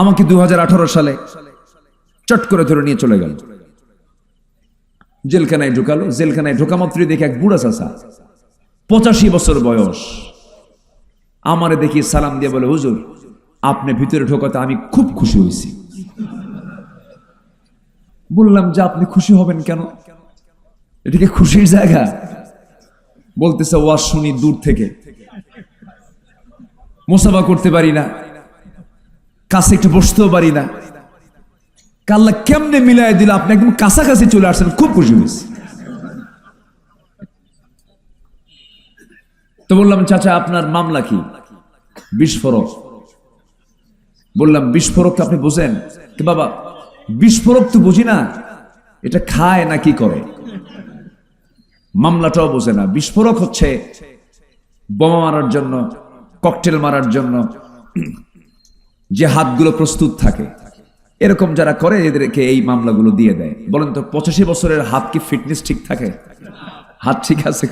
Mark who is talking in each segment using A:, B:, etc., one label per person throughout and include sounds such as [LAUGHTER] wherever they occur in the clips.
A: আমাকে দু হাজার আঠারো সালে চট করে ধরে নিয়ে চলে গেল। জেলখানায় ঢুকালো। জেলখানায় ঢোকা মাত্রই দেখে এক বুড়া চাষা পঁচাশি বছর বয়স। আমারে দেখি সালাম দিয়ে বলে, হুজুর, আপনি ভিতরে ঢোকাতে আমি খুব খুশি হয়েছি। বললাম, যে, আপনি খুশি হবেন কেন? এদিকে খুশির জায়গা। বলতেছে ওয়াজ শুনি দূর থেকে। মোসাফা করতে পারি না। কাছে একটু বসতেও পারি না। কাল্লা কেমনে মিলাই দিল আপনি? একদম কাছাকাছি চলে আসছেন, খুব খুশি হয়েছি। তো বললাম, চাচা, আপনার মামলা কি? বিস্ফোরক। বললাম, বিস্ফোরক তো আপনি বোঝেন? বাবা, বিস্ফোরক তো বুঝি না। এটা খায় না কি করে? মামলাটাও বোঝে না। বিস্ফোরক হচ্ছে বোমা মারার জন্য, ককটেল মারার জন্য যে হাতগুলো প্রস্তুত থাকে। এরকম যারা করে, এদেরকে এই মামলাগুলো দিয়ে দেয়। বলেন তো, পঁচাশি বছরের হাত কি ফিটনেস ঠিক থাকে? হাত ঠিক আছে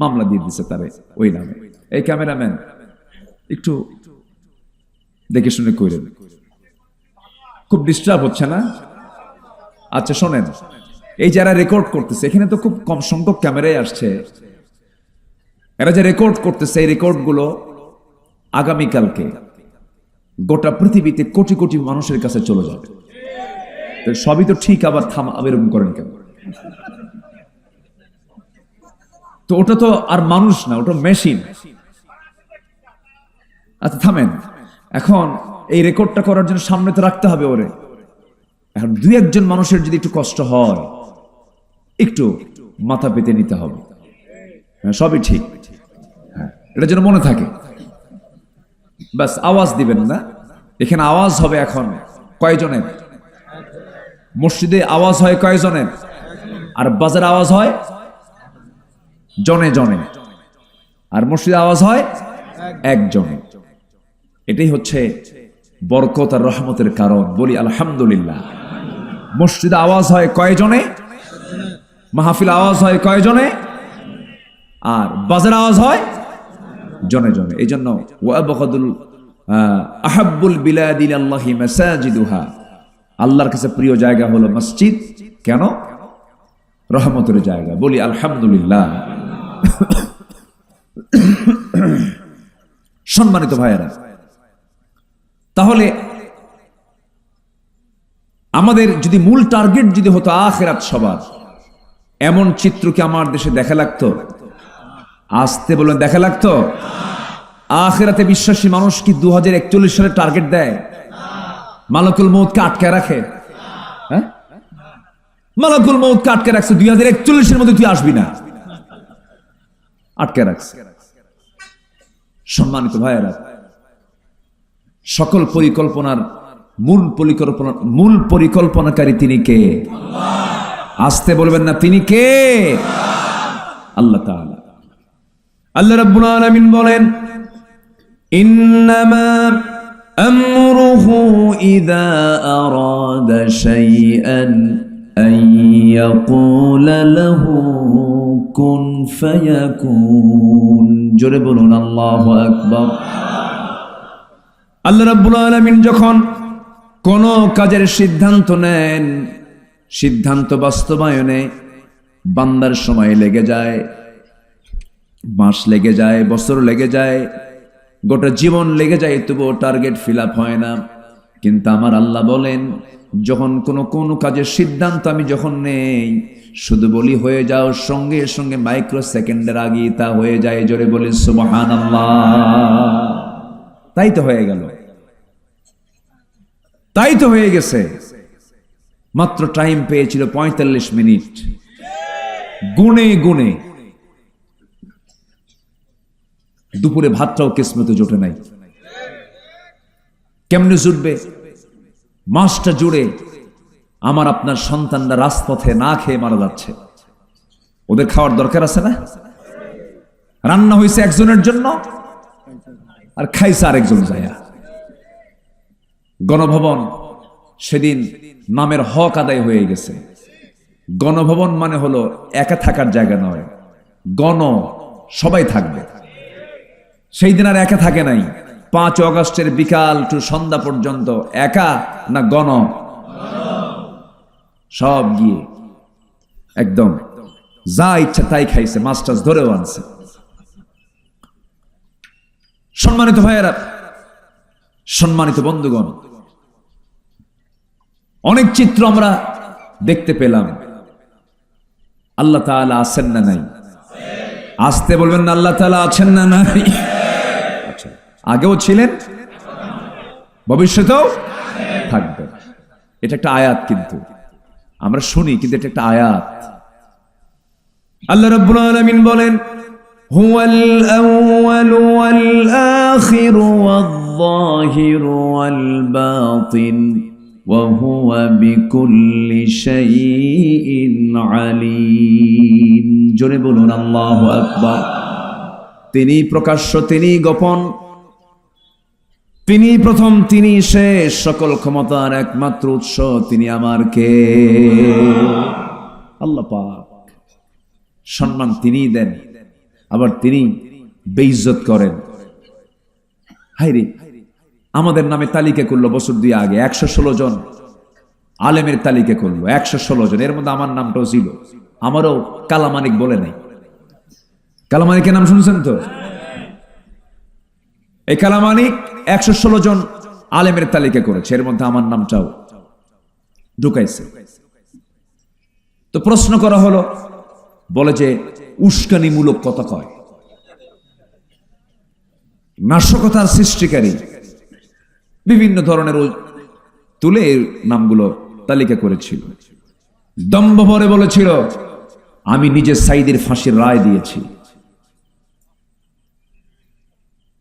A: মামলা দিয়ে দিছে তারে, ওই নামে। এই ক্যামেরাম্যান, একটু দেখে শুনে কইরেন। খুব ডিস্টার্ব হচ্ছে না? আচ্ছা শোনেন, এই যারা রেকর্ড করতেছে, এখানে তো খুব কম সংখ্যক ক্যামেরাই আসছে। এরা যে রেকর্ড করতেছে, এই রেকর্ডগুলো আগামীকালকে। গোটা পৃথিবীতে কোটি কোটি মানুষের কাছে চলে যাবে। সবই তো ঠিক আবার থাম এরকম করেন কেন? তো ওটা তো আর মানুষ না ওটা মেশিন। আচ্ছা থামেন। এখন এই রেকর্ডটা করার জন্য সামনে তো রাখতে হবে ওরে। এখন দুই একজন মানুষের যদি একটু কষ্ট হয় একটু মাথা পেতে নিতে হবে। হ্যাঁ, সবই ঠিক। হ্যাঁ এটা যেন মনে থাকে। ব্যাস, আওয়াজ দিবেন না। এখানে আওয়াজ হবে এখন। কয়জনের? মসজিদে আওয়াজ হয় কয়জনের? আর বাজার আওয়াজ হয়? জনে জনে। আর মসজিদে আওয়াজ হয়? একজনে। এটাই হচ্ছে বরকত আর রহমতের কারণ। বলি আলহামদুলিল্লাহ। মসজিদে আওয়াজ হয় কয়জনে? মাহফিল আওয়াজ হয় কয়জনে? আর বাজার আওয়াজ হয়? জনে জনে। এই জন্য ওয়াবকাদুল আহাব্বুল বিলাদিল আল্লাহি মাসাজিদুহা। আল্লাহর কাছে প্রিয় জায়গা হলো মসজিদ। কেন? রহমতের জায়গা। বলি, আলহামদুলিল্লাহ। সম্মানিত ভাইয়েরা, তাহলে আমাদের যদি মূল টার্গেট যদি হতো আখেরাত সবার, এমন চিত্র কি আমার দেশে দেখা লাগতো? আসতে বলবেন, দেখা লাগতো? আখেরাতে বিশ্বাসী মানুষ কি দু সালে টার্গেট দেয়? মালকুল মৌতকে আটকে রাখে। হ্যাঁ? মালকুল মৌতকে আটকে রাখছে। দুই হাজার একচল্লিশের মধ্যে তুই আসবি না। আটকে রাখছে। সম্মানিত ভাইয়েরা, সকল পরিকল্পনার মূল পরিকল্পনা, মূল পরিকল্পনাকারী তিনি কে? আসতে বলবেন না, তিনি কে? আল্লাহ আল্লাহ রাব্বুল আলামিন বলেন আমরুহু ইযা আরাদা শাইআন আন ইয়াকুলা লাহু কুন ফায়াকুন জোরে বলুন, আল্লাহু আকবার। আল্লাহ রাব্বুল আলামিন যখন কোন কাজের সিদ্ধান্ত নেন, সিদ্ধান্ত বাস্তবায়নে বান্দার সময় লেগে যায়, মাস লেগে যায়, বছর লেগে যায় গোটা জীবন লেগে যায়, তবুও টার্গেট ফিল হয় না। কিন্তু আমার আল্লাহ বলেন, যখন কোনো কোনো কাজের সিদ্ধান্ত আমি যখন নেই, শুধু বলি হয়ে যাও, সঙ্গে সঙ্গে মাইক্রো সেকেন্ডের আগে তা হয়ে যায়, জোরে বলি সুবহান তাই তো হয়ে গেল। তাই তো হয়ে গেছে। মাত্র টাইম পেয়েছিল পঁয়তাল্লিশ মিনিট। গুনে গুনে দুপুরে ভাতটাও কিসমতে জোটে নাই। কেমনে জুটবে? মাসটা জুড়ে আমার আপনার সন্তানরা রাজপথে না খেয়ে মারা যাচ্ছে। ওদের খাওয়ার দরকার আছে না? রান্না হয়েছে একজনের জন্য আর খাইছে আরেকজন যায়া। গণভবন সেদিন নামের হক আদায় হয়ে গেছে। গণভবন মানে হলো একা থাকার জায়গা নয়, গণ সবাই থাকবে। সেই দিন আর একা থাকে নাই। পাঁচ অগস্টের বিকাল টু সন্ধ্যা পর্যন্ত একা না গণ? সব গিয়ে একদম যা ইচ্ছা তাই খাইছে, মাস্টার্স ধরেও আনছে। সম্মানিত ভাইয়েরা, সম্মানিত বন্ধুগণ, অনেক চিত্র আমরা দেখতে পেলাম। আল্লাহ তাআলা আছেন না নাই? আসতে বলবেন না আল্লাহ তাআলা আছেন না নাই আচ্ছা, আগেও ছিলেন ভবিষ্যতেও থাকবে এটা একটা আয়াত কিন্তু আমরা শুনি কিন্তু এটা একটা আয়াত আল্লাহ রাব্বুল আলামিন বলেন
B: هو الأول والآخر والظاهر والباطن وهو بكل شيء عليم
A: জোরে বলুন, আল্লাহ আকবার। তিনি প্রকাশ্য তিনি গোপন। তিনি প্রথম তিনি শেষ। সকল ক্ষমতার একমাত্র উৎস তিনি আমার কে? আল্লাহ সম্মান তিনি দেন। আবার তিনি বেইজ্জত করেন। হাইরে আমাদের নামে তালিকা করল বছর দুই আগে। একশো ষোলো জন আলেমের তালিকা করল। একশো ষোলো জন। এর মধ্যে আমার নামটাও ছিল। আমারও কালামানিক বলে নাই। কালামানিকের নাম শুনছেন তো? এই কালামানিক একশো ষোলো জন আলেমের তালিকা করেছে। এর মধ্যে আমার নামটাও ঢুকাইছে। তো প্রশ্ন করা হলো, বলে যে উস্কানিমূলক কথা কয়। নাশকতার সৃষ্টিকারী বিভিন্ন ধরনের তুলে নামগুলো তালিকা করেছিল। দম্ভ ভরে বলেছিল আমি নিজে সাইদের ফাঁসির রায় দিয়েছি।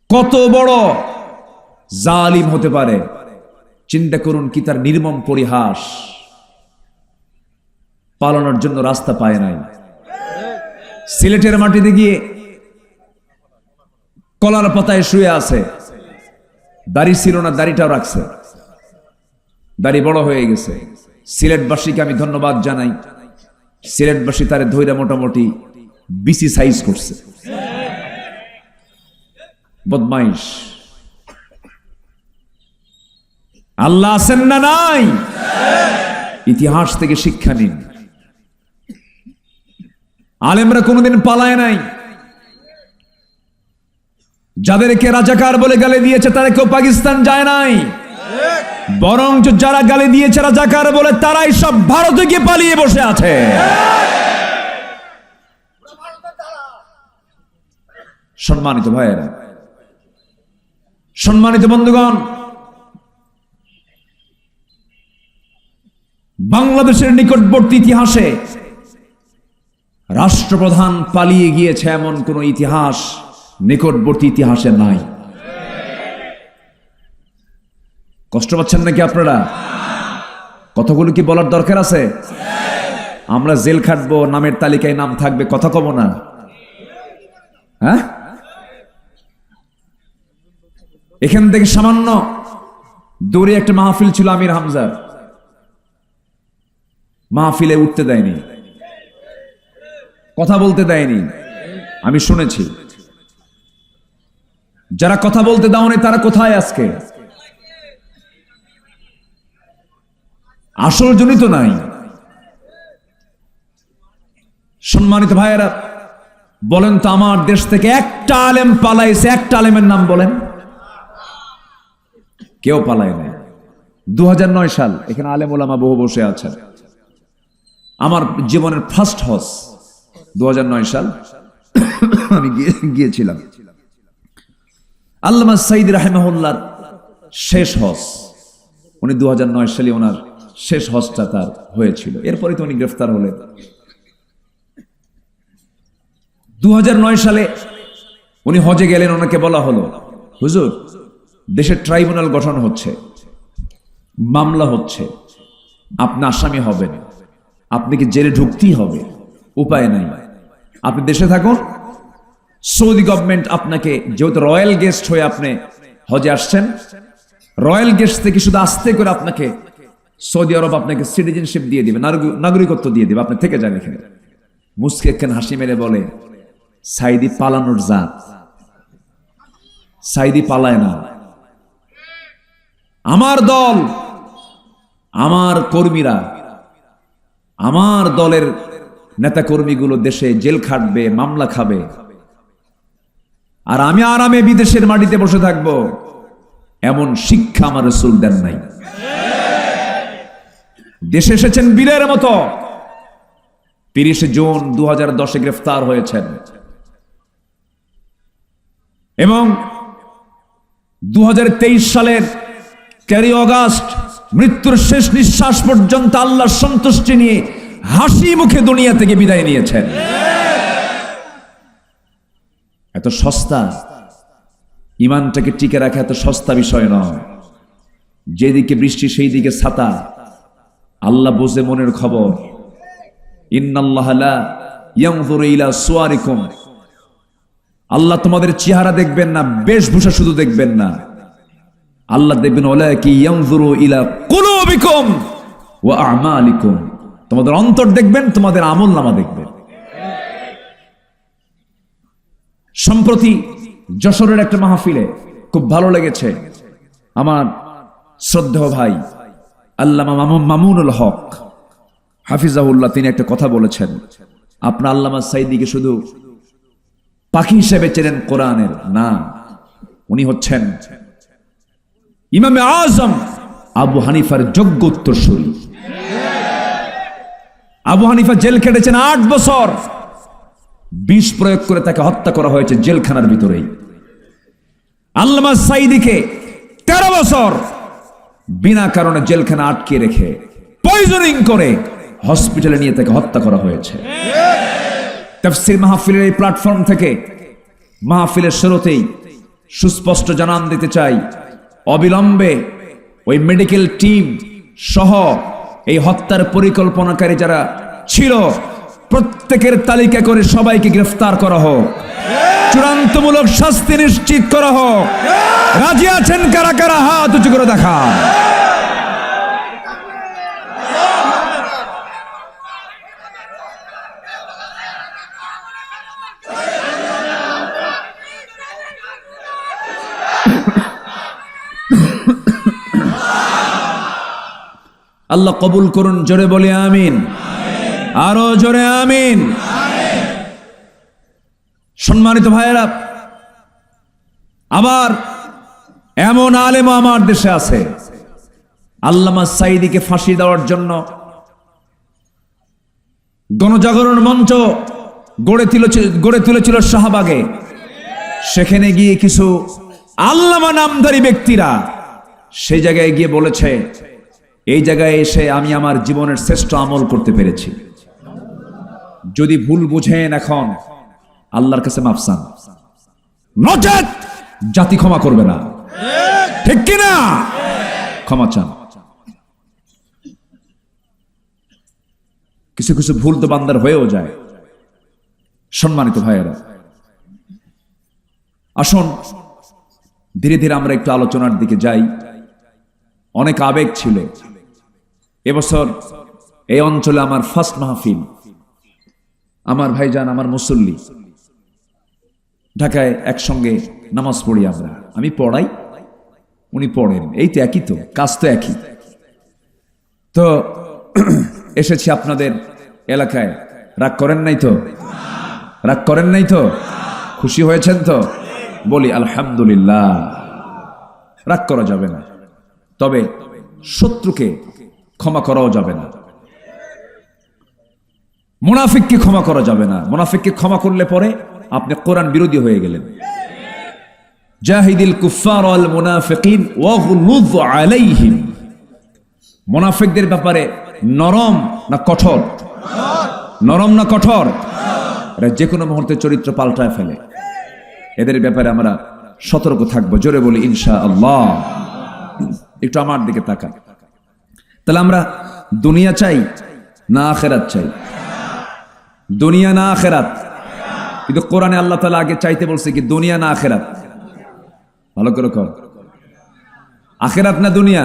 A: কত বড় জালিম হতে পারে? চিন্তা করুন কি তার নির্মম পরিহাস পালানোর জন্য রাস্তা পায় নাই। সিলেটের মাটিতে গিয়ে কলার পাতায় শুয়ে আছে। দাড়ি ছিল না, দাড়িটাও রাখছে। দাড়ি বড় হয়ে গেছে। সিলেটবাসীকে আমি ধন্যবাদ জানাই। সিলেটবাসী তারে ধৈরা মোটামুটি বিসি সাইজ করছে। বদমাইশ। আল্লাহ আছেন না নাই? ইতিহাস থেকে শিক্ষা নিন। আলেমরা কোনোদিন পালায় নাই। যাদেরকে রাজাকার বলে গালি দিয়েছে, তারা কেউ পাকিস্তান যায় নাই। বরং যারা গালি দিয়েছে রাজাকার বলে তারাই সব ভারতে গিয়ে পালিয়ে বসে আছে। সম্মানিত ভাইয়েরা, সম্মানিত বন্ধুগণ, বাংলাদেশের নিকটবর্তী ইতিহাসে রাষ্ট্রপ্রধান পালিয়ে গিয়েছে এমন কোন ইতিহাস নিকটবর্তী ইতিহাসে নাই। কষ্ট পাচ্ছেন নাকি আপনারা? কতগুলো কি বলার দরকার আছে? আমরা জেল খাটবো, নামের তালিকায় নাম থাকবে, কথা কব না। হ্যাঁ? এখান থেকে সামান্য দূরে একটা মাহফিল ছিল আমির হামজার। মাহফিলে উঠতে দেয়নি। কথা বলতে দেয়নি। আমি শুনেছি। যারা কথা বলতে দাওনি, তারা কোথায় আজকে? আসল জনিত নাই। সম্মানিত ভাইয়েরা, বলেন তো আমার দেশ থেকে একটা আলেম পালাইছে, একটা আলেমের নাম বলেন। কেউ পালায় নাই। দু সাল এখানে আলেম ওলামা বহু বসে আছেন। আমার জীবনের ফার্স্ট হস দু সাল। আমি গিয়ে- গিয়েছিলাম। আল্লামা সাইদ রাহেমাহুল্লার শেষ হস উনি দু হাজার নয় সালে ওনার শেষ হজটা তার হয়েছিল। এরপরে তো উনি গ্রেফতার হলেন। দু নয় সালে উনি হজে গেলেন, ওনাকে বলা হলো, হুজুর, দেশের ট্রাইব্যুনাল গঠন হচ্ছে, মামলা হচ্ছে, আপনি আসামি হবেন, আপনি কি জেলে ঢুকতেই হবে, উপায় নাই। আপনি দেশে থাকুন, সৌদি গভর্নমেন্ট আপনাকে, যেহেতু রয়্যাল গেস্ট হয়ে আপনি হজে আসছেন, রয়্যাল গেস্ট থেকে শুধু আসতে করে আপনাকে সৌদি আরব আপনাকে সিটিজেনশিপ দিয়ে দিবে নাগরিকত্ব দিয়ে দিবে, আপনি থেকে যান এখানে। মুসকে একখান হাসি মেরে বলে, সাইদি পালানোর জাত। সাইদি পালায় না। আমার দল, আমার কর্মীরা, আমার দলের নেতাকর্মীগুলো দেশে জেল খাটবে, মামলা খাবে। আর আমি আরামে বিদেশের মাটিতে বসে থাকব, এমন শিক্ষা আমার রসুল দেন নাই। দেশে এসেছেন বীরের মতো। তিরিশে জুন দু হাজার দশে গ্রেফতার হয়েছেন। এবং দু হাজার তেইশ সালের তেরোই অগাস্ট মৃত্যুর শেষ নিঃশ্বাস পর্যন্ত আল্লাহর সন্তুষ্টি নিয়ে হাসি মুখে দুনিয়া থেকে বিদায় নিয়েছেন। এত সস্তা, ইমানটাকে টিকে রাখা এত সস্তা বিষয় নয়। যেদিকে বৃষ্টি সেই দিকে ছাতা। আল্লাহ বোঝে মনের খবর। ইন্নাল্লাহ লা ইয়ানজুরু ইলা সুয়ারিকুম। আল্লাহ তোমাদের চেহারা দেখবেন না, বেশভূষা শুধু দেখবেন না। আল্লাহ দেখবেন কি ইলা ওয়া তোমাদের অন্তর দেখবেন, তোমাদের আমল নামা দেখবেন। সম্প্রতি যশোরের একটা মাহফিলে খুব ভালো লেগেছে। আমার শ্রদ্ধেয় ভাই আল্লামা মামুন- মামুনুল হক, হাফিজাহুল্লাহ, তিনি একটা কথা বলেছেন। আপনার আল্লামা সাইদিকে শুধু পাখি হিসেবে চেনেন কোরআনের না উনি হচ্ছেন ইমামে আজম আবু হানিফার যোগ্য উত্তরসূরি। আবু হানিফা জেল খেটেছেন আট বছর। বিষ প্রয়োগ করে তাকে হত্যা করা হয়েছে জেলখানার ভিতরেই। আল্লামা সাইদিকে তেরো বছর বিনা কারণে জেলখানা আটকে রেখে পয়জনিং করে হসপিটালে নিয়ে তাকে হত্যা করা হয়েছে। তাফসির মাহফিলের এই প্ল্যাটফর্ম থেকে মাহফিলের শুরুতেই সুস্পষ্ট জানান দিতে চাই, অবিলম্বে ওই মেডিকেল টিম সহ এই হত্যার পরিকল্পনাকারী যারা ছিল প্রত্যেকের তালিকা করে সবাইকে গ্রেফতার করা হোক। চূড়ান্তমূলক শাস্তি নিশ্চিত করা হোক। রাজি আছেন কারা কারা? হাত উঁচু করে দেখা আল্লাহ কবুল করুন, জোরে বলে, আমিন। আরও জোরে আমিন। সম্মানিত ভাইয়েরা, আবার এমন আলেম আমার দেশে আছে। আল্লামা সাইদিকে ফাঁসি দেওয়ার জন্য গণজাগরণ মঞ্চ গড়ে তুলেছিল গড়ে তুলেছিল শাহবাগে। সেখানে গিয়ে কিছু আল্লামা নামধারী ব্যক্তিরা সেই জায়গায় গিয়ে বলেছে, এই জায়গায় এসে আমি আমার জীবনের শ্রেষ্ঠ আমল করতে পেরেছি। যদি ভুল বুঝেন এখন, আল্লাহর কাছে মাফসান নচেত জাতি ক্ষমা করবে না। ঠিক কিনা? ক্ষমা চান। কিছু কিছু ভুল তো বান্দার হয়েও যায়। সম্মানিত ভাইয়েরা, আসুন, ধীরে ধীরে আমরা একটু আলোচনার দিকে যাই। অনেক আবেগ ছিল। এবছর এই অঞ্চলে আমার ফার্স্ট মাহফিল। আমার ভাইজান, আমার মুসল্লি। ঢাকায় একসঙ্গে নামাজ পড়ি আমরা। আমি পড়াই, উনি পড়েন। এই তো একই তো, কাজ তো একই। তো [CLEARS THROAT] এসেছি আপনাদের এলাকায়। রাগ করেন নাই তো? রাগ করেন নাই তো? খুশি হয়েছেন তো? বলি, আলহামদুলিল্লাহ। রাগ করা যাবে না। তবে শত্রুকে ক্ষমা করাও যাবে না। মুনাফিককে ক্ষমা করা যাবে না। মুনাফিককে ক্ষমা করলে পরে আপনি কোরআন বিরোধী হয়ে গেলেন। জাহিদিল কুফার আল মুনাফিকিন আলাইহিম। মুনাফিকদের ব্যাপারে নরম না কঠোর? নরম না কঠোর? এরা যে কোনো মুহূর্তে চরিত্র পাল্টায় ফেলে। এদের ব্যাপারে আমরা সতর্ক থাকব, জোরে বলি ইনশা আল্লাহ একটু আমার দিকে তাকান। তাহলে আমরা দুনিয়া চাই না আখেরাত চাই? দুনিয়া না আখেরাত। কিন্তু কোরআনে আল্লাহ তালা আগে চাইতে বলছে কি, দুনিয়া না আখেরাত। ভালো করে কর আখেরাত না দুনিয়া?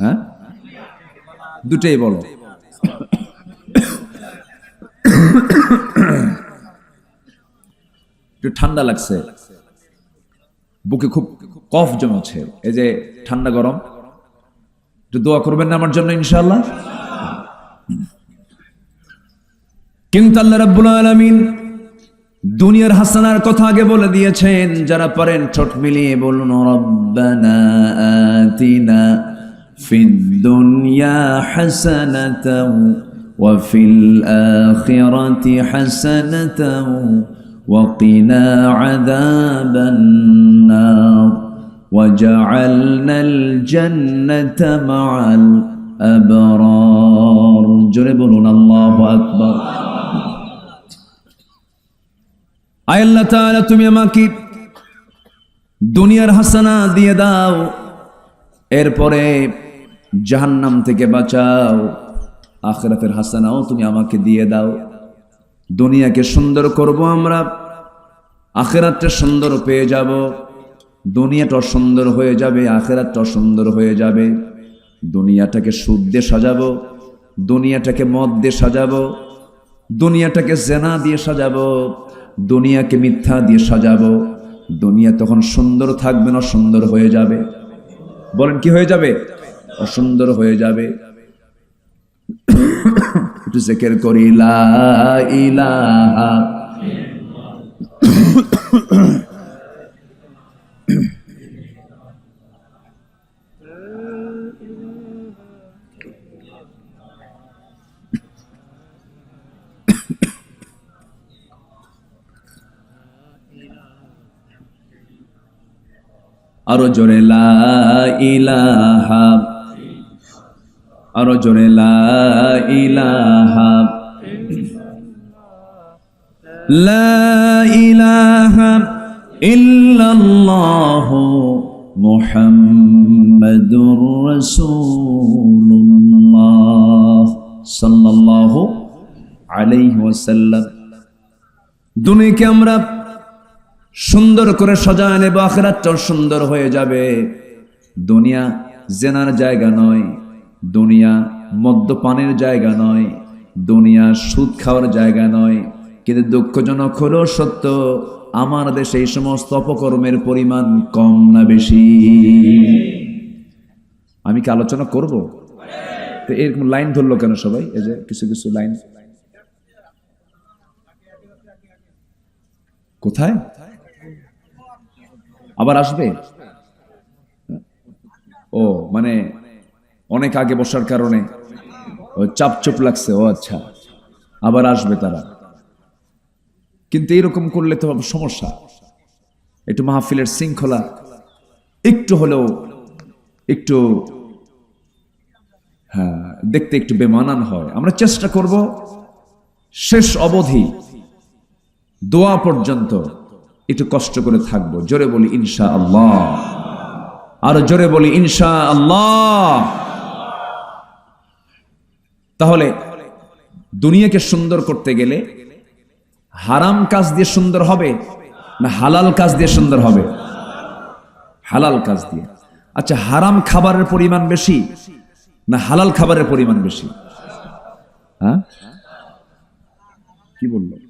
A: হ্যাঁ? দুটেই বলো। একটু ঠান্ডা লাগছে। বুকে খুব কফ জমেছে। এই যে ঠান্ডা গরম। একটু দোয়া করবেন না আমার জন্য ইনশাআল্লাহ?
B: কিন্তু আল্লাহ রাব্বুল আলামিন দুনিয়ার হাসানার কথা আগে বলে দিয়েছেন যারা পারেন ঠোঁট মিলিয়ে বলুন রব্বানা আতিনা ফিদ দুনিয়া হাসানাতাও ওয়া ফিল আখিরাতি হাসানাতাও وقنا عذاب النار وجعلنا الجنة مع الأبرار جربنا الله أكبر আয় আল্লাহ তাআলা, তুমি আমাকে দুনিয়ার হাসানা দিয়ে দাও, এরপরে জাহান্নাম থেকে বাঁচাও, আখরাতের হাসানাও তুমি আমাকে দিয়ে দাও। দুনিয়াকে সুন্দর করব আমরা, আখেরাতটা সুন্দর পেয়ে যাব দুনিয়াটা সুন্দর হয়ে যাবে আখেরাতটা সুন্দর হয়ে যাবে। দুনিয়াটাকে সুদ দিয়ে সাজাবো, দুনিয়াটাকে মদ দিয়ে সাজাবো, দুনিয়াটাকে জেনা দিয়ে সাজাবো দুনিয়াকে মিথ্যা দিয়ে সাজাবো। দুনিয়া তখন সুন্দর থাকবে না, সুন্দর হয়ে যাবে। বলেন, কি হয়ে যাবে? অসুন্দর হয়ে যাবে। একটু জেকের করি, লা ইলাহা আরও জোরে লা ইলাহা। আরও জোরে লা ইলাহা। লা ইলাহা ইল্লাল্লাহ মুহাম্মাদুর রাসূলুল্লাহ সাল্লাল্লাহু আলাইহি ওয়াসাল্লাম। দুনিয়াকে আমরা সুন্দর করে সাজায় নেব, আখেরাতটাও সুন্দর হয়ে যাবে। দুনিয়া জেনার জায়গা নয়, দুনিয়া মদ্যপানের জায়গা নয়, দুনিয়া সুদ খাওয়ার জায়গা নয়। কিন্তু দুঃখজনক হলেও সত্য, আমার দেশে এই সমস্ত অপকর্মের পরিমাণ কম না বেশি। আমি কি আলোচনা করব? তো এরকম লাইন ধরলো কেন সবাই? এই যে কিছু কিছু লাইন। কোথায়? আবার আসবে? ও মানে অনেক আগে বসার কারণে। চাপ চুপ লাগছে, ও আচ্ছা। আবার আসবে তারা। কিন্তু এরকম করলে তো সমস্যা। একটু মাহফিলের শৃঙ্খলা, একটু হলেও একটু হ্যাঁ দেখতে একটু বেমানান হয়। আমরা চেষ্টা করব শেষ অবধি, দোয়া পর্যন্ত একটু কষ্ট করে থাকব। জোরে বলি ইনশা আল্লাহ আরও জোরে বলি ইনশা আল্লাহ তাহলে, দুনিয়াকে সুন্দর করতে গেলে হারাম কাজ দিয়ে সুন্দর হবে না হালাল কাজ দিয়ে সুন্দর হবে? হালাল কাজ দিয়ে। আচ্ছা হারাম খাবারের পরিমাণ বেশি না হালাল খাবারের পরিমাণ বেশি? হ্যাঁ? কি বলল?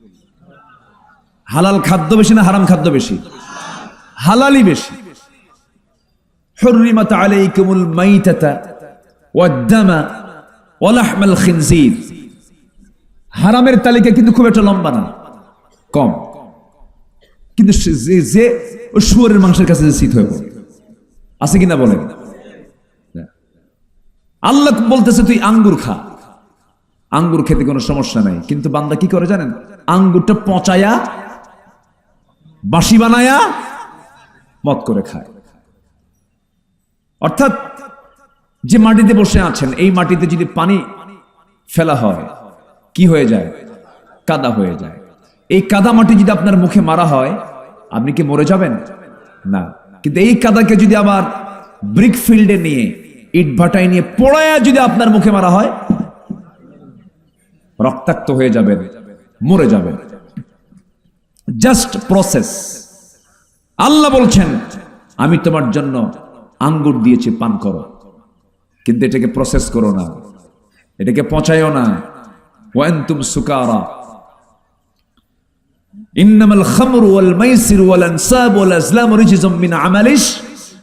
B: হালাল খাদ্য বেশি না হারাম খাদ্য বেশি হালালই বেশি حرمت عليكم الميتة والدم ولحم الخنزير হারামের তালিকা কিন্তু খুব একটা লম্বা না কম কিন্তু সে- যে যে ও শুয়ারের মাংসের কাছে যে শীত হয়ে পড়ে আছে কিনা বলেন আল্লাহ বলতেছে তুই আঙ্গুর খা আঙ্গুর খেতে কোনো সমস্যা নাই কিন্তু বান্দা কি করে জানেন আঙ্গুরটা পচায়া বাসি বানায়া মত করে খায়। অর্থাৎ যে মাটিতে বসে আছেন, এই মাটিতে যদি পানি ফেলা হয়, কি হয়ে যায়? কাদা হয়ে যায়। এই কাদা মাটি যদি আপনার মুখে মারা হয়, আপনি কি মরে যাবেন? না। কিন্তু এই কাদাকে যদি আবার ব্রিক ফিল্ডে নিয়ে, ইট ভাটায় নিয়ে পোড়ায়া যদি আপনার মুখে মারা হয়, রক্তাক্ত হয়ে যাবেন, মরে যাবেন। জাস্ট প্রসেস আল্লাহ বলছেন, আমি তোমার জন্য আঙ্গুর দিয়েছি, পান করো। কিন্তু এটাকে প্রসেস করো না। এটাকে পচাইও না। ওয়ান্তুম সুকারা।
A: ইন্নামাল খামরু ওয়াল মাইসির ওয়াল আনসাব ওয়াল আজলাম রিজিজুম মিন আমালিশ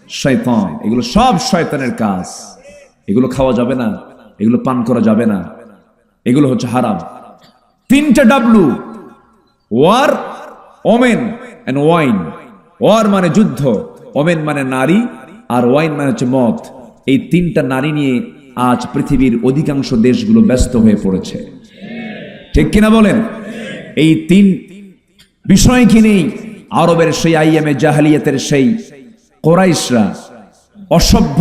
A: শয়তান এগুলো সব শয়তানের কাজ। এগুলো খাওয়া যাবে না। এগুলো পান করা যাবে না। এগুলো হচ্ছে হারাম। তিনটা W war women and wine. War মানে যুদ্ধ, ওমেন মানে নারী, আর ওয়াইন মানে হচ্ছে মদ। এই তিনটা নারী নিয়ে আজ পৃথিবীর অধিকাংশ দেশগুলো ব্যস্ত হয়ে পড়েছে। ঠিক কিনা বলেন? এই তিন বিষয় কি নেই? আরবের সেই আইএমএ জাহালিয়াতের সেই কোরাইশরা অসভ্য,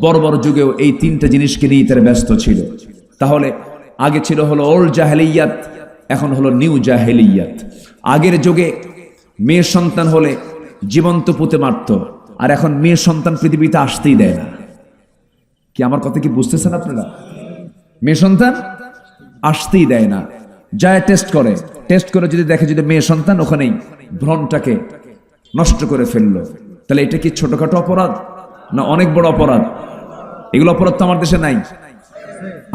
A: বর্বর যুগেও এই তিনটা জিনিসকে নিয়ে তারা ব্যস্ত ছিল। তাহলে আগে ছিল হলো ওল্ড জাহেলিয়াত এখন হলো নিউ জাহেলিয়াত। আগের যুগে মেয়ে সন্তান হলে জীবন্ত পুঁতে মারত, আর এখন মেয়ে সন্তান পৃথিবীতে আসতেই দেয় না। কি আমার কথা কি বুঝতেছেন আপনারা? মেয়ে সন্তান আসতেই দেয় না। যায় টেস্ট করে। টেস্ট করে যদি দেখে যদি মেয়ে সন্তান ওখানেই ভ্রণটাকে নষ্ট করে ফেলল। তাহলে এটা কি ছোটখাটো অপরাধ না অনেক বড় অপরাধ? এগুলো অপরাধ তো আমার দেশে নাই।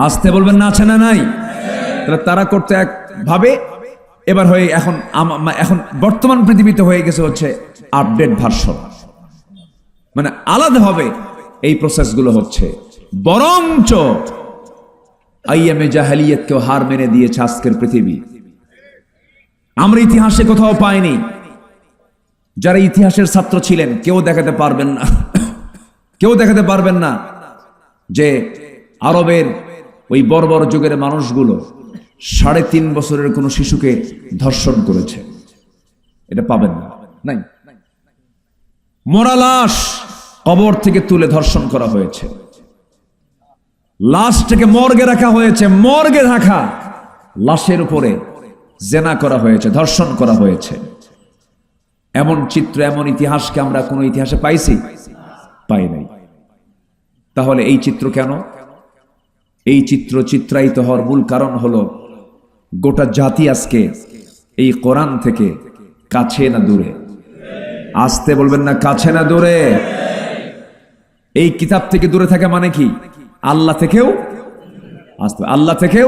A: আসতে বলবেন না, আছে না নাই? তাহলে তারা করতে এক ভাবে, এবার হয়ে এখন এখন বর্তমান পৃথিবীতে হয়ে গেছে হচ্ছে আপডেট ভার্সন মানে আলাদাভাবে এই প্রসেসগুলো হচ্ছে। বরঞ্চ আইএমএ জাহালিয়তকেও হার মেনে দিয়েছে আজকের পৃথিবী। আমরা ইতিহাসে কোথাও পাইনি। যারা ইতিহাসের ছাত্র ছিলেন, কেউ দেখাতে পারবেন না। কেউ দেখাতে পারবেন না যে আরবের ওই বর্বর যুগের মানুষগুলো সাড়ে তিন বছরের কোনো শিশুকে ধর্ষণ করেছে। এটা পাবেন না। নাই। মরা লাশ কবর থেকে তুলে ধর্ষণ করা হয়েছে। লাশটাকে মর্গে রাখা হয়েছে। মর্গে রাখা। লাশের উপরে জেনা করা হয়েছে, ধর্ষণ করা হয়েছে। এমন চিত্র, এমন ইতিহাসকে আমরা কোনো ইতিহাসে পাইছি? পাই নাই। তাহলে এই চিত্র কেন? এই চিত্র চিত্রায়িত হওয়ার মূল কারণ হলো গোটা জাতি আজকে এই কোরআন থেকে কাছে না দূরে। আসতে বলবেন না, কাছে না দূরে। এই কিতাব থেকে দূরে থাকা মানে কি? আল্লাহ থেকেও আসতে আল্লাহ থেকেও,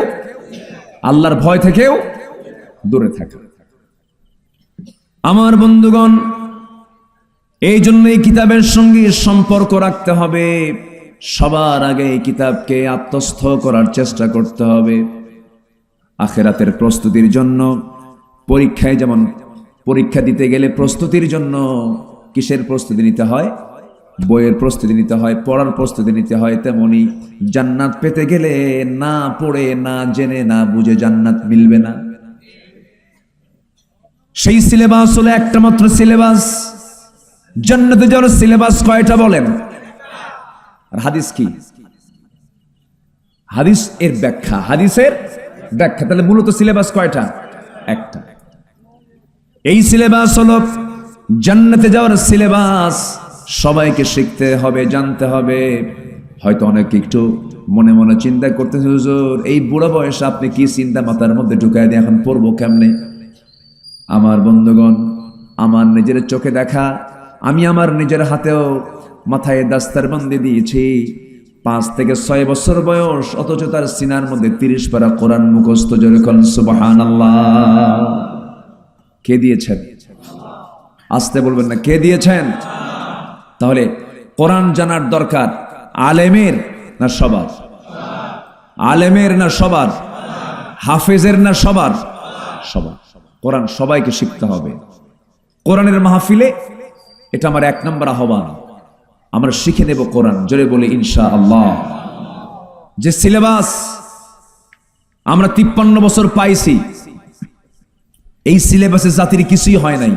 A: আল্লাহর ভয় থেকেও দূরে থাকা। আমার বন্ধুগণ, এই জন্য এই কিতাবের সঙ্গে সম্পর্ক রাখতে হবে। সবার আগে এই কিতাবকে আত্মস্থ করার চেষ্টা করতে হবে। আখেরাতের প্রস্তুতির জন্য, পরীক্ষায় যেমন পরীক্ষা দিতে গেলে প্রস্তুতির জন্য কিসের প্রস্তুতি নিতে হয়? বইয়ের প্রস্তুতি নিতে হয়, পড়ার প্রস্তুতি নিতে হয়, তেমনি জান্নাত পেতে গেলে না পড়ে, না জেনে, না বুঝে জান্নাত মিলবে না। সেই সিলেবাস হলো একটা মাত্র সিলেবাস। জান্নাতে যাওয়ার সিলেবাস কয়টা বলেন? আর হাদিস কি? হাদিস এর ব্যাখ্যা, হাদিসের ব্যাখ্যা তাহলে মূলত সিলেবাস কয়টা? একটা। এই সিলেবাস হল জান্নাতে যাওয়ার সিলেবাস সবাইকে শিখতে হবে, জানতে হবে। হয়তো অনেকে একটু মনে মনে চিন্তা করতেছে, হুজুর, এই বুড়ো বয়সে আপনি কি চিন্তা মাথার মধ্যে ঢুকাই দিয়ে এখন পড়ব কেমনে? আমার বন্ধুগণ, আমার নিজের চোখে দেখা, আমি আমার নিজের হাতেও মাথায় দাস্তারবন্দি দিয়েছি। পাঁচ থেকে ছয় বছর বয়স, অথচ তার সিনার মধ্যে তিরিশ পারা কোরআন মুখস্থ যেরকম সুবাহান কে দিয়েছেন? আসতে বলবেন না, কে দিয়েছেন? তাহলে কোরআন জানার দরকার আলেমের না সবার? আলেমের না সবার? হাফেজের না সবার? সবার। কোরআন সবাইকে শিখতে হবে। কোরআনের মাহফিলে এটা আমার এক নম্বর আহ্বান। আমরা শিখে নেব কোরআন। জোরে বলে ইনশা আল্লাহ যে সিলেবাস আমরা তিপ্পান্ন বছর পাইছি, এই সিলেবাসে জাতির কিছুই হয় নাই।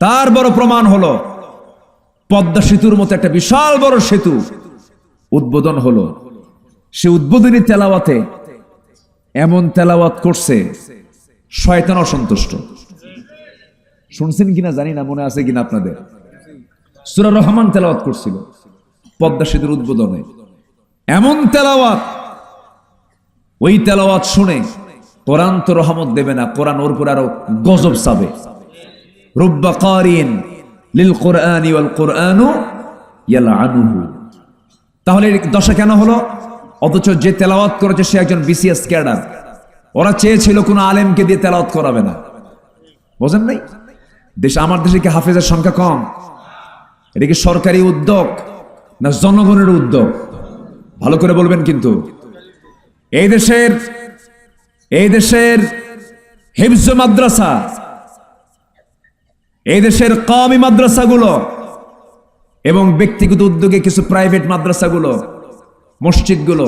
A: তার বড় প্রমাণ হলো, পদ্মা সেতুর মতো একটা বিশাল বড় সেতু উদ্বোধন হলো। সে উদ্বোধনী তেলাওয়াতে এমন তেলাওয়াত করছে, শয়তান অসন্তুষ্ট। শুনছেন কিনা জানি না, মনে আছে কিনা আপনাদের? সুরা রহমান তেলাওয়াত করছিল, পদ্মা সেতুর উদ্বোধনে। এমন তেলাওয়াত, ওই তেলাওয়াত শুনে কোরআন তো রহমত দেবে না, কোরআন ওর উপর আরও গজব সাবে রুব্বা কারিন লিল কোরআনি ওয়াল ইয়ালআনুহু। তাহলে দশা কেন হলো? অথচ যে তেলাওয়াত করেছে সে একজন বিসিএস ক্যাডার। ওরা চেয়েছিল কোনো আলেমকে দিয়ে তেলাওয়াত করাবে না। বোঝেন নাই? দেশ, আমার দেশে কি হাফেজের সংখ্যা কম? এটা কি সরকারি উদ্যোগ না জনগণের উদ্যোগ? ভালো করে বলবেন কিন্তু। এই দেশের এই দেশের হিফজ মাদ্রাসা, এই দেশের কমি মাদ্রাসাগুলো এবং ব্যক্তিগত উদ্যোগে কিছু প্রাইভেট মাদ্রাসাগুলো, মসজিদগুলো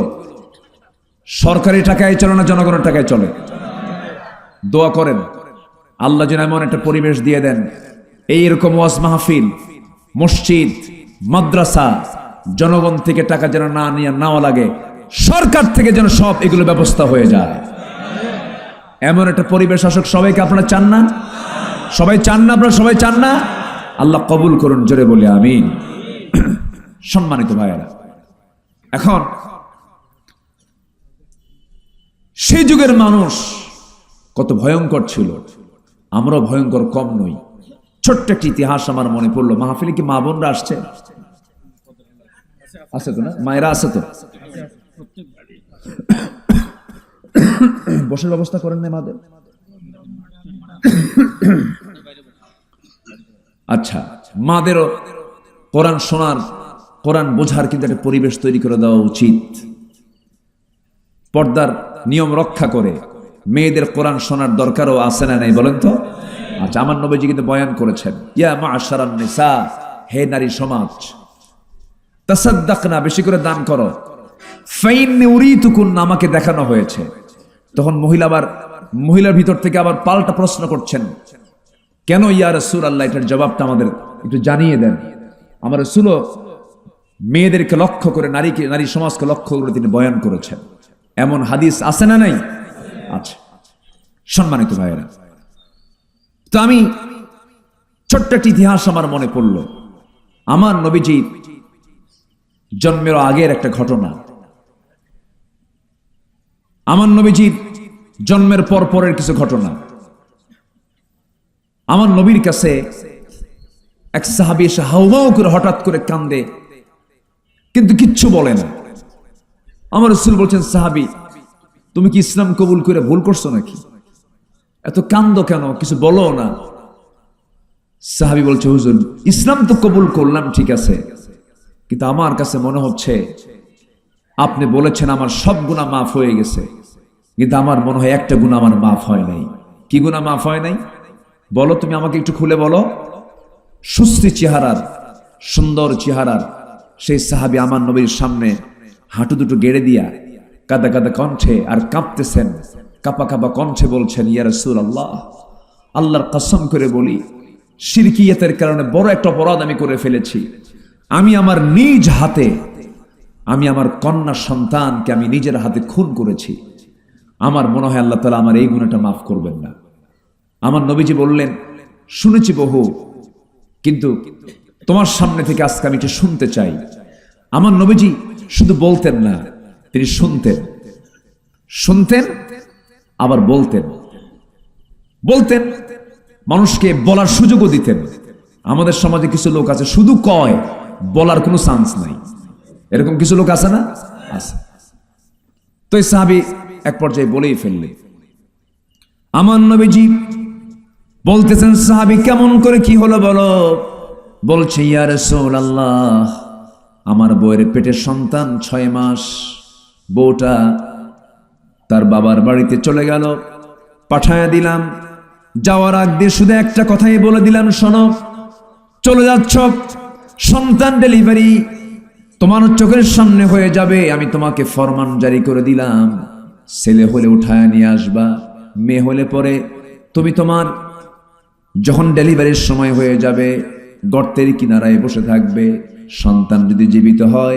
A: সরকারি টাকায় চলে না জনগণের টাকায় চলে? দোয়া করেন। আল্লাহ যেন এমন একটা পরিবেশ দিয়ে দেন। এই এরকম ওয়াজ মাহফিল মসজিদ, মাদ্রাসা, জনগণ থেকে টাকা যেন না নিয়ে নাও লাগে, সরকার থেকে যেন সব এগুলো ব্যবস্থা হয়ে যায়। এমন একটা পরিবেশ আসুক, সবাইকে আপনারা চান না? সবাই চান না, আপনারা সবাই চান না? আল্লাহ কবুল করুন, জোরে বলে, আমিন। সম্মানিত ভাইয়েরা, এখন সেই যুগের মানুষ কত ভয়ঙ্কর ছিল। আমরাও ভয়ঙ্কর কম নই। ছোট্ট একটি ইতিহাস আমার মনে পড়ল। মাহফিলে কি মা বোনরা আসছে? আছে তো না? মায়েরা আছে তো? বসার ব্যবস্থা করেন না মাদের? আচ্ছা মাদেরও কোরআন শোনার, কোরআন বোঝার কিন্তু একটা পরিবেশ তৈরি করে দেওয়া উচিত। পর্দার নিয়ম রক্ষা করে মেয়েদের কোরআন শোনার দরকারও আছে না নাই বলেন তো? আচ্ছা আমার নবীজি কিন্তু বয়ান করেছেন, ইয়া মা আশারান নিসা, হে নারী সমাজ তাসাদ্দাক না বেশি করে দান করো। ফাইন উরিতুকুন, আমাকে দেখানো হয়েছে। তখন মহিলা আবার, মহিলার ভিতর থেকে আবার পাল্টা প্রশ্ন করছেন, কেন ইয়া রসুল আল্লাহ এটার জবাবটা আমাদের একটু জানিয়ে দেন। আমার রসুলও মেয়েদেরকে লক্ষ্য করে, নারীকে, নারী সমাজকে লক্ষ্য করে তিনি বয়ান করেছেন। এমন হাদিস আছে না নাই? আচ্ছা সম্মানিত ভাইয়েরা তো আমি ছোট্ট একটি ইতিহাস আমার মনে পড়ল। আমার নবীজি জন্মের আগের একটা ঘটনা। আমার নবীজির জন্মের পর পরের কিছু ঘটনা। আমার নবীর কাছে এক সাহাবি এসে হাউমাউ করে হঠাৎ করে কান্দে, কিন্তু কিচ্ছু বলে না। আমার রসুল বলছেন, সাহাবি, তুমি কি ইসলাম কবুল করে ভুল করছ নাকি? এত কান্দ কেন? কিছু বলো না। সাহাবি বলছে, হুজুর, ইসলাম তো কবুল করলাম, ঠিক আছে। কিন্তু আমার কাছে মনে হচ্ছে, আপনি বলেছেন আমার সব গুণা মাফ হয়ে গেছে। কিন্তু আমার মনে হয় একটা গুণা আমার মাফ হয় নাই। কি গুণা মাফ হয় নাই? বলো তুমি আমাকে একটু খুলে বলো। সুস্থি চেহারার, সুন্দর চেহারার, সেই সাহাবি আমার নবীর সামনে হাঁটু দুটো গেড়ে দিয়া কাদা কাদা কণ্ঠে আর কাঁপতেছেন। কাপা কাপা কণ্ঠে বলছেন ইয়ারসুল আল্লাহ আল্লাহর কসম করে বলি শিরকিয়াতের কারণে বড় একটা অপরাধ আমি করে ফেলেছি। আমি আমার নিজ হাতে, আমি আমার কন্যা সন্তানকে আমি নিজের হাতে খুন করেছি। আমার মনে হয় আল্লাহ তালা আমার এই গুণাটা মাফ করবেন না। আমার নবীজি বললেন, শুনেছি বহু, কিন্তু তোমার সামনে থেকে আজকে আমি এটা শুনতে চাই। আমার নবীজি শুধু বলতেন না, তিনি শুনতেন। শুনতেন আবার বলতেন। বলতেন, মানুষকে বলার সুযোগও দিতেন। আমাদের সমাজে কিছু লোক আছে, শুধু কয়, বলার কোনো চান্স নাই। এরকম কিছু লোক আছে না? আছে। তো এই সাহাবি এক পর্যায়ে বলেই ফেললে আমার নবীজি বলতেছেন, সাহাবি, কেমন করে কি হলো বলো? বলছে ইয়ার আল্লাহ আমার বইয়ের পেটের সন্তান ছয় মাস, বউটা তার বাবার বাড়িতে চলে গেল। পাঠায়া দিলাম। যাওয়ার আগ দিয়ে শুধু একটা কথাই বলে দিলাম, শোনো। চলে যাচ্ছ। সন্তান ডেলিভারি তোমার চোখের সামনে হয়ে যাবে, আমি তোমাকে ফরমান জারি করে দিলাম। ছেলে হলে উঠায় নিয়ে আসবা, মেয়ে হলে পরে। তুমি তোমার যখন ডেলিভারির সময় হয়ে যাবে, গর্তের কিনারায় বসে থাকবে। সন্তান যদি জীবিত হয়